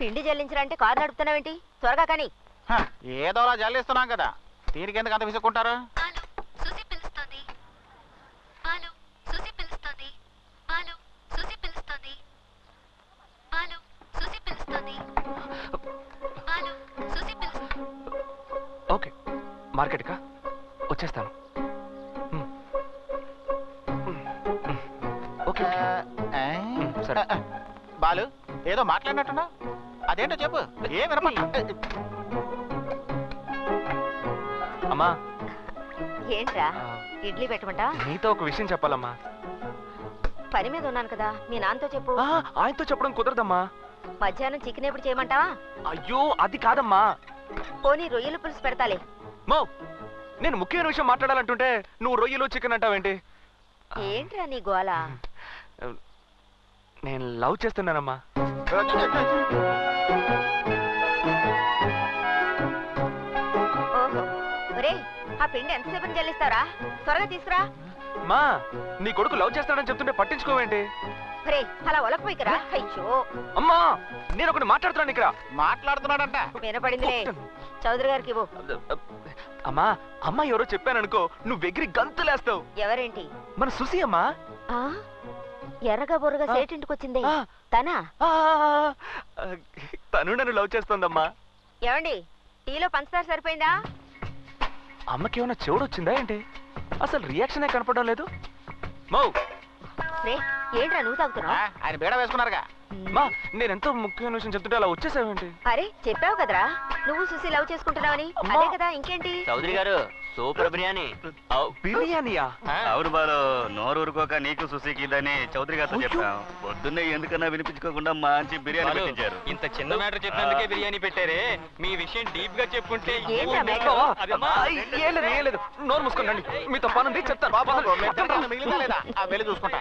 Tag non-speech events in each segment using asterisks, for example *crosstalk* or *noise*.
పిండి చెల్లించాలంటే కారు నడుపుతున్నావేంటి? త్వరగా కానీ. హ, ఏదోలా జల్లిస్తున్నాం కదా. దీనికి ఎందుకు అంత విసుక్కుంటారు? హలో సుసి పిలుస్తోంది. హలో సుసి పిలుస్తోంది. హలో సుసి పిలుస్తోంది. హలో సుసి పిలుస్తోంది. హలో సుసి పిలుస్తోంది. ఓకే మార్కెట్కా? వచ్చేస్తాను. Okay okay. ఏ? సరే. బాలు ఏదో మాట్లాడినట్టున్నా అదేంటో చెప్పు. ఏ వినపట్ల అమ్మా. ఏంట్రా? ఇడ్లీ పెట్టమంటా? నీతో ఒక విషయం చెప్పాలమ్మా. పని మీద ఉన్నాను కదా. మీ నాన్నతో చెప్పు. ఆ, ఆయనతో చెప్పడం కుదరదమ్మా. మధ్యాహ్నం చికెన్ ఎప్పుడు చేయమంటావా? అయ్యో అది కాదమ్మా. పోనీ రొయ్యల పులుసు పెడతాలే. మో నేను ముఖ్యమైన విషయం మాట్లాడాలంటుంటే నువ్వు రొయ్యలు చికెన్ అంటావేంటి? ఏంట్రా నీ గోల? నేను లవ్ చేస్తున్నానమ్మా. ఓహో. ఒరే ఆ పిండి ఎంతసేపు చెల్లిస్తారా త్వరగా తీసుకురా. మా నీ కొడుకు లవ్ చేస్తాడని చెప్తుంటే పట్టించుకోవేంటి? ఒరే అలా ఒలకపోయికరా అయ్యో. అమ్మా నేను ఒకటి మాట్లాడుతున్నాను ఇక్కడ. మాట్లాడుతున్నాడంట. వినపడిందిలే. చౌదరి గారికి ఇవ్వు. అమ్మా అమ్మా ఎవరో చెప్పాననుకో నువ్వు ఎగిరి గంతులేస్తావు. ఎవరేంటి? మన సుసి అమ్మా ఆ? ఎర్రగా బొర్రగా. సేటింటికి వచ్చిందే తనా? తను నన్ను లవ్ చేస్తోందమ్మా. ఏమండి? టీలో పంచదార సరిపోయిందా? అమ్మకి ఏమైనా చెవుడు వచ్చిందా ఏంటి? అసలు రియాక్షనే కనపడడం లేదు. మౌ. రే ఏంట్రా నువ్వు ఆ, తాగుతున్నావు ఆయన బీడ వేసుకున్నారుగా. మా నేను ఎంతో ముఖ్యమైన విషయం చెప్తుంటే అలా వచ్చేసావేంటి? అరే చెప్పావు కదరా. నువ్వు చూసి లవ్ చేసుకుంటున్నావని. అదే కదా ఇంకేంటి? చౌదరి గారు సూపర్ బిర్యానీ. బిర్యానీయా? అవును బాలు నోరు ఊరుకోక నీకు సుశీకి ఇదని చౌదరి గారితో అయ్యో. చెప్పాం. పొద్దున్నే ఎందుకన్నా వినిపించుకోకుండా మంచి బిర్యానీ పెట్టించారు. ఇంత చిన్న మ్యాటర్ చెప్పినందుకే బిర్యానీ పెట్టారే. మీ విషయం డీప్గా చెప్పుకుంటే నోరు మూసుకోండి. మీతో పనుంది చెప్తాను. బాబు చూసుకుంటా.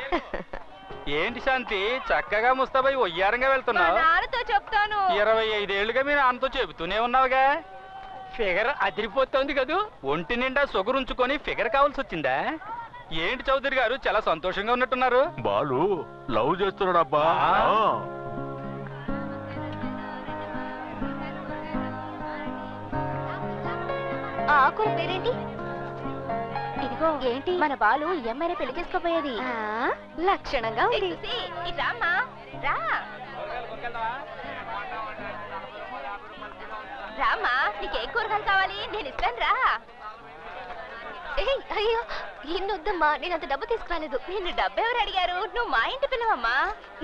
ఏంటి శాంతి? చక్కగా ముస్తాబై ఒయ్యారంగా వెళ్తున్నావు. నాన్నతో చెప్తాను. ఇరవై ఐదేళ్ళుగా మీ నాన్నతో చెబుతూనే ఉన్నావుగా. ఫిగర్ అదిరిపోతోంది కదూ. ఒంటి నిండా సొగురుంచుకొని ఫిగర్ కావాల్సి వచ్చిందా ఏంటి చౌదరి గారు చాలా సంతోషంగా ఉన్నట్టున్నారు. బాలు లవ్ చేస్తున్నాడు అబ్బా ఆకుల పేరేంటి ఇదిగో ఏంటి? మన బాలు అమ్మాయిని పెళ్ళి చేసుకోపోయేది లక్షణంగా ఉంది. రామ్మా రా. రామ్మా నీకు ఏ కూరగాయలు కావాలి? నేను ఇస్తాను రా. అయ్యో ఇన్నొద్దమ్మా నేను అంత డబ్బు తీసుకురాలేదు. నిన్ను డబ్బు ఎవరు అడిగారు? నువ్వు మా ఇంటి పిల్లవమ్మా.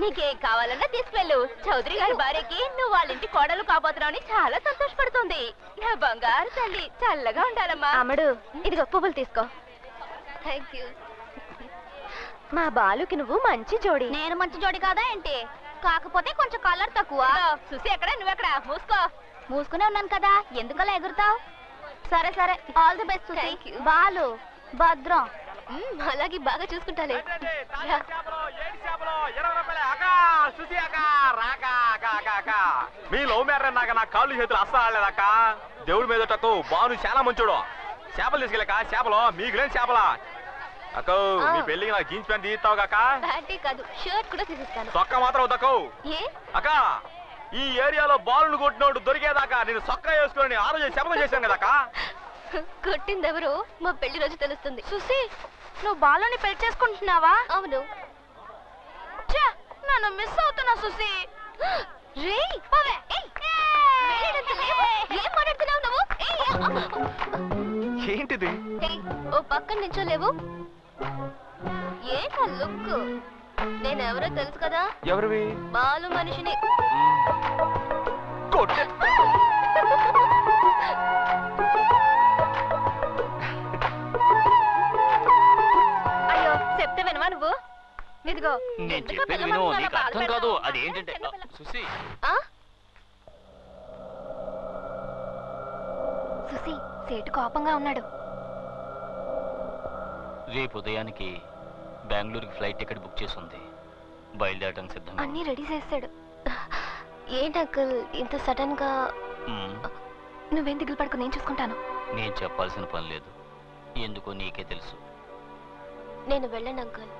నీకేం కావాలన్నా తీసుకెళ్ళు. చౌదరి గారి భార్యకి నువ్వు వాళ్ళ ఇంటి కోడలు కాబోతున్నావని చాలా సంతోషపడుతుంది. నా బంగారు తల్లి చల్లగా ఉండాలమ్మా. అమ్మడు ఇదిగో పువ్వులు తీసుకో. థ్యాంక్ యూ మా బాలుకి నువ్వు మంచి జోడి. నేను మంచి జోడి కాదా ఏంటి? కాకపోతే కొంచెం కలర్ తక్కువ. చూసి ఎక్కడ నువ్వెక్కడ మూసుకో. మూసుకునే ఉన్నాను కదా ఎందుకలా ఎగురుతావు? సరే సరే all the best Thank you. Balu భద్రం. అలాగే బాగా చూసుకుంటాలే. మీ లవ్ మ్యాటర్ నాక నా కాళ్ళు చేతులు అస్సలు ఆడలేదక్క దేవుడి మీద బాను చాలా మంచోడు. చేపలు తీసుకెళ్ళక చేపలు మీకు లేని చేపలా. అక్క మీ పెళ్ళికి నాకు జీన్స్ ప్యాంట్ తీస్తావు కాక ప్యాంటే కాదు షర్ట్ కూడా తీసిస్తాను. సొక్క మాత్రం వద్దకు ఏ? అక్క ఈ ఏరియాలో బాలును కొట్టినోడు దొరికేదాకా నేను సొక్క వేసుకొని ఆ రోజు శపథం చేశాను కదక్క కొట్టింది ఎవరు మా పెళ్ళి రోజు తెలుస్తుంది. సుసి నువ్వు బాలుని పెళ్ళి చేసుకుంటున్నావా? అవును. ఛే, నన్ను మిస్ అవుతున్నా సుసి రే. ఏం మాట్లాడుతున్నావు నువ్వు? ఏంటిది? ఓ పక్కన నించోలేవు ఏంటా లుక్ నేను ఎవరో తెలుసు కదా? ఎవరివి? బాలు మనిషిని. అయ్యో చెప్తే వినవా నువ్వు? ఇదిగో. నేను ఎందుకు చెప్పేది విను నీకు అర్థం బాధపెడతావు? కాదు. అది ఏంటంటే చిన్నపిల్ల. సుసి ఆ? సుసి సేటు కోపంగా ఉన్నాడు. రేపు ఉదయానికి బెంగళూరుకి ఫ్లైట్ టికెట్ బుక్ చేసి ఉంది బయలుదేరడానికి సిద్ధంగా అన్నీ రెడీ చేస్తాడు ఏంటి అంకుల్ ఇంత సడన్గా ఉమ్, నువ్వేం దిగులు పడుకో నేను చూసుకుంటాను. నేను చెప్పాల్సిన పని లేదు. ఎందుకో నీకే తెలుసు. నేను వెళ్ళను అంకుల్.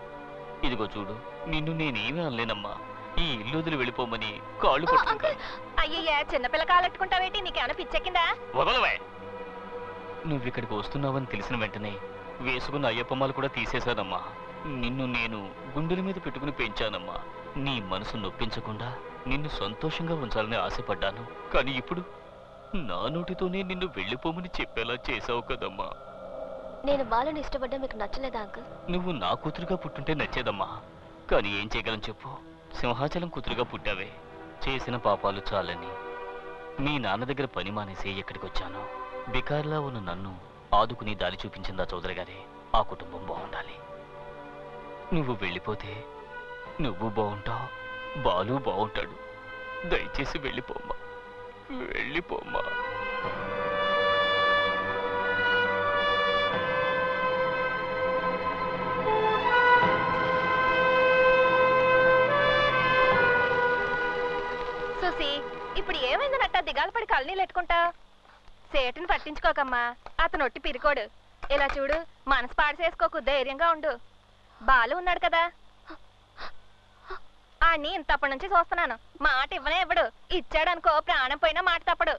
ఇదిగో చూడు నిన్ను నేనేమీ అనలేనమ్మా. ఈ ఇల్లు వదిలి వెళ్ళిపోమని కాళ్ళు పట్టుకుంటాను అయ్యయ్యా చిన్నపిల్ల కాలెట్టుకుంటావేంటి నీకేమైనా పిచ్చెక్కిందా? వదలవే. నువ్వు ఇక్కడికి వస్తున్నావని తెలిసిన వెంటనే వేసుకున్న అయ్యప్పమ్మలు కూడా తీసేశానమ్మా. నిన్ను నేను గుండెల మీద పెట్టుకుని పెంచానమ్మా. నీ మనసు నొప్పించకుండా నిన్ను సంతోషంగా ఉంచాలని ఆశపడ్డాను. కానీ ఇప్పుడు నా నోటితోనే నిన్ను వెళ్ళిపోమని చెప్పేలా చేసావు కదమ్మా. నేను బాలను ఇష్టపడ్డా మీకు నచ్చలేదా అంకుల్? నువ్వు నా కూతురుగా పుట్టుంటే నచ్చేదమ్మా. కానీ ఏం చేయగలను చెప్పు. సింహాచలం కూతురుగా పుట్టావే. చేసిన పాపాలు చాలని. మీ నాన్న దగ్గర పని మానేసి ఇక్కడికి వచ్చాను బికార్లా ఉన్న నన్ను ఆదుకుని దారి చూపించిందా చౌదరి గారి? ఆ కుటుంబం బాగుండాలి. నువ్వు వెళ్ళిపోతే నువ్వు బాగుంటావు బాలు బాగుంటాడు. దయచేసి వెళ్ళిపోమ్మా వెళ్ళిపోమ్మా. ఇప్పుడు ఏమైందనట్ట దిగాలపడి దిగాలు పడి కళ్ళనీళ్ళు ఎట్టుకుంటా? సేటుని పట్టించుకోకమ్మా. అతను ఒట్టి పిరికోడు. ఇలా చూడు మనసు పాడు చేసుకోకు ధైర్యంగా ఉండు. బాలు ఉన్నాడు కదా. అని ఇంతప్పటి నుంచి చూస్తున్నాను. మాట ఇవ్వనే ఇవ్వడు. ఇచ్చాడనుకో ప్రాణం పోయినా మాట తప్పడు.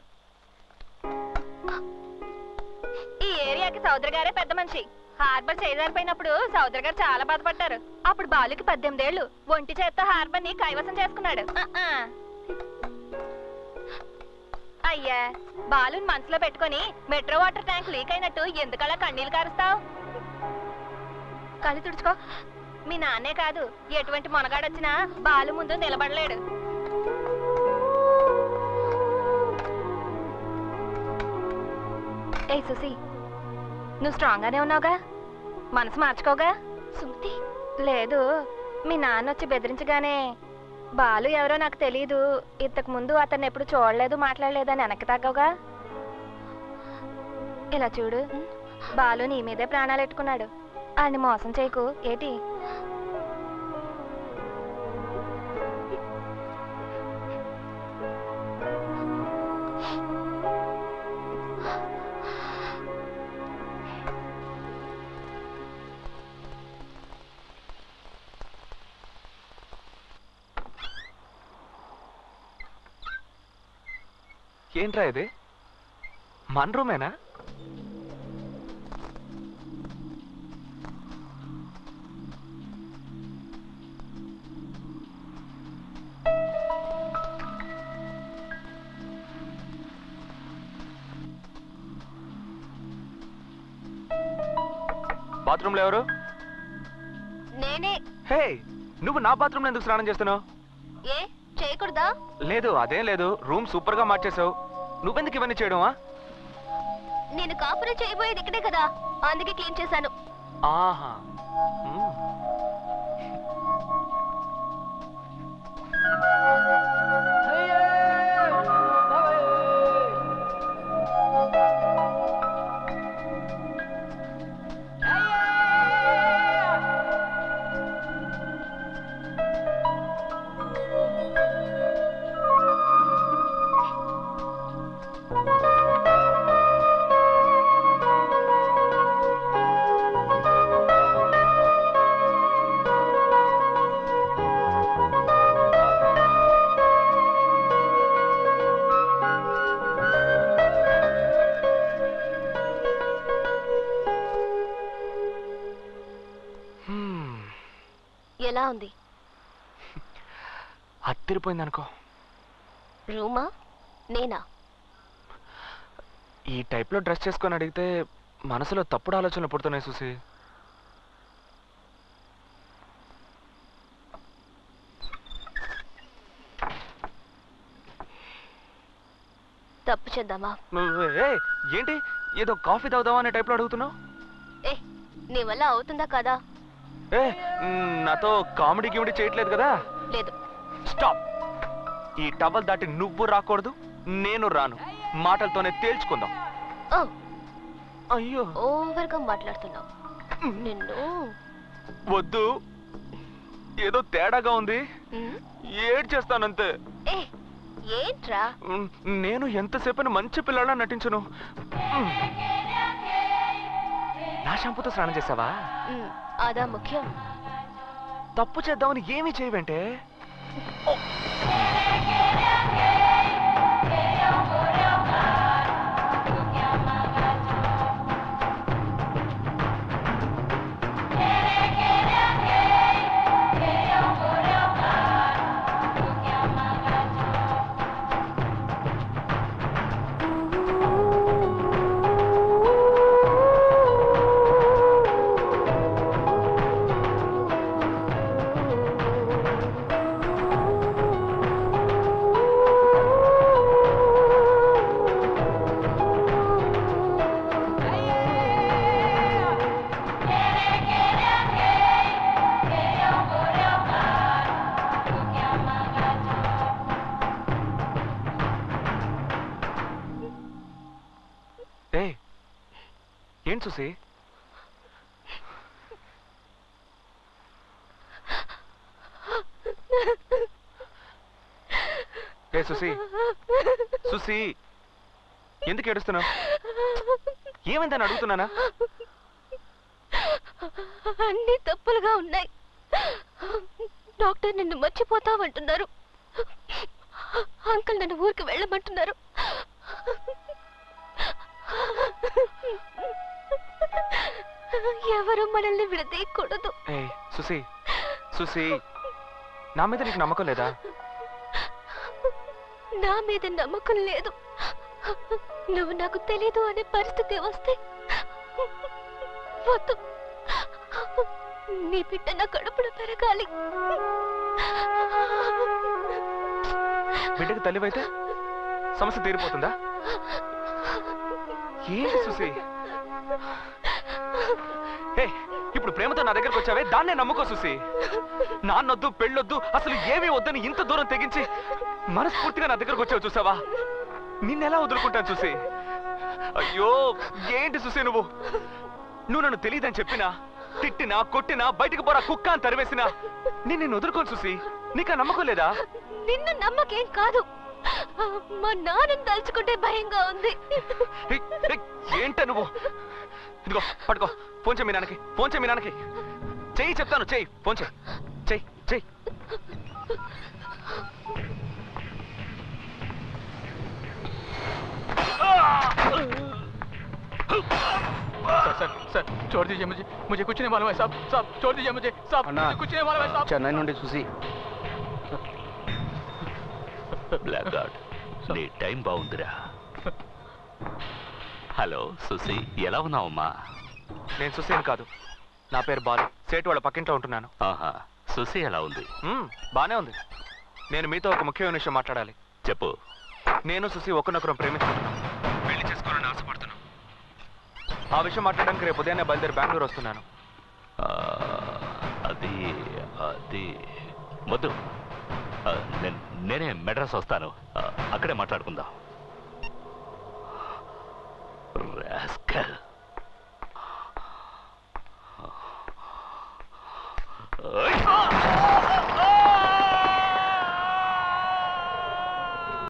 ఈ ఏరియాకి సౌదరి గారే పెద్ద మనిషి. హార్బర్ చేయజారిపోయినప్పుడు సౌదరి గారు చాలా బాధపడ్డారు. అప్పుడు బాలుకి పద్దెనిమిదేళ్ళు ఒంటి చేత్తో హార్బర్ని కైవసం చేసుకున్నాడు. అయ్యా బాలుని మనసులో పెట్టుకొని మెట్రో వాటర్ ట్యాంక్ లీక్ అయినట్టు ఎందుకలా కన్నీళ్ళు కారుస్తావు? కళ్ళు తుడుచుకో. మీ నాన్నే కాదు ఎటువంటి మొనగాడొచ్చినా బాలు ముందు నిలబడలేడు. ఏ సుసి నువ్వు స్ట్రాంగ్ గానే ఉన్నావుగా? మనసు మార్చుకోగా? సుమతి? లేదు మీ నాన్న వచ్చి బెదిరించగానే బాలు ఎవరో నాకు తెలియదు ఇంతకు ముందు అతన్ని ఎప్పుడు చూడలేదు మాట్లాడలేదు అని వెనక్కి తగ్గవుగా? ఇలా చూడు. బాలు నీ మీదే ప్రాణాలు ఎట్టుకున్నాడు. ఆయన్ని మోసం చేయకు. ఏటి? ఏంట్రా ఇది? మన రూమేనా? బాత్రూంలో ఎవరు? నేనే. హే నువ్వు నా బాత్రూంలో ఎందుకు స్నానం చేస్తున్నావు? ఏ చేయకూడదా? లేదు అదేం లేదు. రూమ్ సూపర్గా మార్చేసావు నువ్వెందుకు ఇవన్నీ చేయడమా? నేను కాపురం చేయబోయేది ఇక్కడే కదా. అందుకే క్లీన్ చేశాను. ఆహా. ఎలా ఉంది? అత్తిరిపోయింది అనుకో రూమా? నేనా? ఈ టైప్లో డ్రెస్ చేసుకొని అడిగితే మనసులో తప్పుడు ఆలోచనలు పుడుతున్నాయి చూసి తప్పు చేద్దామా? ఏంటి? ఏదో కాఫీ తాగుదామా అనే టైప్లో అడుగుతున్నావు? ఏ నీ వల్ల అవుతుందా కదా? ఏ నాతో కామెడీ గిమిడీ చేయట్లేదు కదా? లేదు. స్టాప్. ఈ టవల్ దాటి నువ్వు రాకూడదు నేను రాను. మాటలతోనే తేల్చుకుందాం. ఓ. అయ్యో. ఓవర్గా మాట్లాడుతున్నావు. నిన్ను. వద్దు. ఏదో తేడాగా ఉంది. ఏడ్ చేస్తానంతే ఏంట్రా? నేను ఎంతసేపని మంచి పిల్లలా నటించను. నా షాంపూతో స్నానం చేసావా? అదా ముఖ్యం. తప్పు చేద్దామని ఏమీ చేయవంటే? *laughs* ఏంటి సుసి ఏ సుసి సుసి ఎందుకు ఏడుస్తున్నావు? ఏమైందని అడుగుతున్నానా? అన్ని తప్పులుగా ఉన్నాయి. డాక్టర్ నిన్ను మర్చిపోతామంటున్నారు అంకుల్ నన్ను ఊరికి వెళ్ళమంటున్నారు. ఎవరు మనల్ని విడదీయకూడదు. ఏ సుసి సుసి నా మీద నీకు నమ్మకం లేదా? నా మీద నమ్మకం లేదు. నువ్వు నాకు తెలీదు అనే పరిస్థితి వస్తే వద్దు. నీ బిడ్డ నా కడుపులో పెరగాలి. బిడ్డకి తల్లివైతే సమస్య తీరిపోతుందా? ఏంటి సుసి ఇప్పుడు ప్రేమతో నా దగ్గరకు వచ్చావే? దాన్నే నమ్ముకో చూసి నాన్నొద్దు పెళ్ళొద్దు అసలు ఏమీ వద్దని ఇంత దూరం తెగించి మనస్ఫూర్తిగా నా దగ్గరకు వచ్చావు చూసావా? నిన్నెలా వదులుకుంటాను చూసి అయ్యో ఏంటి చూసే నువ్వు? నువ్వు నన్ను తెలియదని చెప్పినా తిట్టినా కొట్టినా బయటికి పోరా కుక్క అని తరివేసినా నేను నిన్ను వదులుకోను చూసి నీకు నమ్మకం లేదా? నిన్ను నమ్మకేం కాదు. మా నాన్నని తలుచుకుంటే భయంగా ఉంది ఏయ్, ఏయ్, ఏంట నువ్వు ఇదిగో పట్టుకో ఫోన్ చేయి మీ నాన్నకి ఫోన్ చేయి మీ నాన్నకి చెయ్యి చెప్తాను చెయ్యి ఫోన్ చేయి చెయ్యి చెయ్యి सर सर सर छोड़ दीजिए मुझे मुझे कुछ नहीं मालूम है साहब साहब छोड़ दीजिए मुझे साहब अन्ना। मुझे कुछ नहीं मालूम है साहब చెన్నై నుండి చూసి బ్లాక్ గార్డ్ నీ టైం బాగుందిరా. హలో సుసి ఎలా ఉన్నావమ్మా? నేను సుసేన్ కాదు. నా పేరు బాలు. సేటు వాళ్ళ పక్కింట్లో ఉంటున్నాను. ఆహా సుసి ఎలా ఉంది? మ్మ్, బానే ఉంది. నేను మీతో ఒక ముఖ్యమైన విషయం మాట్లాడాలి. చెప్పు. నేను సుసి ఒకరినొకరం ప్రేమించుకుంటున్నాం. పెళ్ళి చేసుకోవాలని ఆశపడుతున్నాం. ఆ విషయం మాట్లాడడానికి రేపు ఉదయాన్నే బయలుదేరి బెంగళూరు వస్తున్నాను. ఆ, అది అది. వద్దు. నేను- నేనే మెడ్రాస్ వస్తాను. అక్కడే మాట్లాడుకుందాం. రాస్కల్.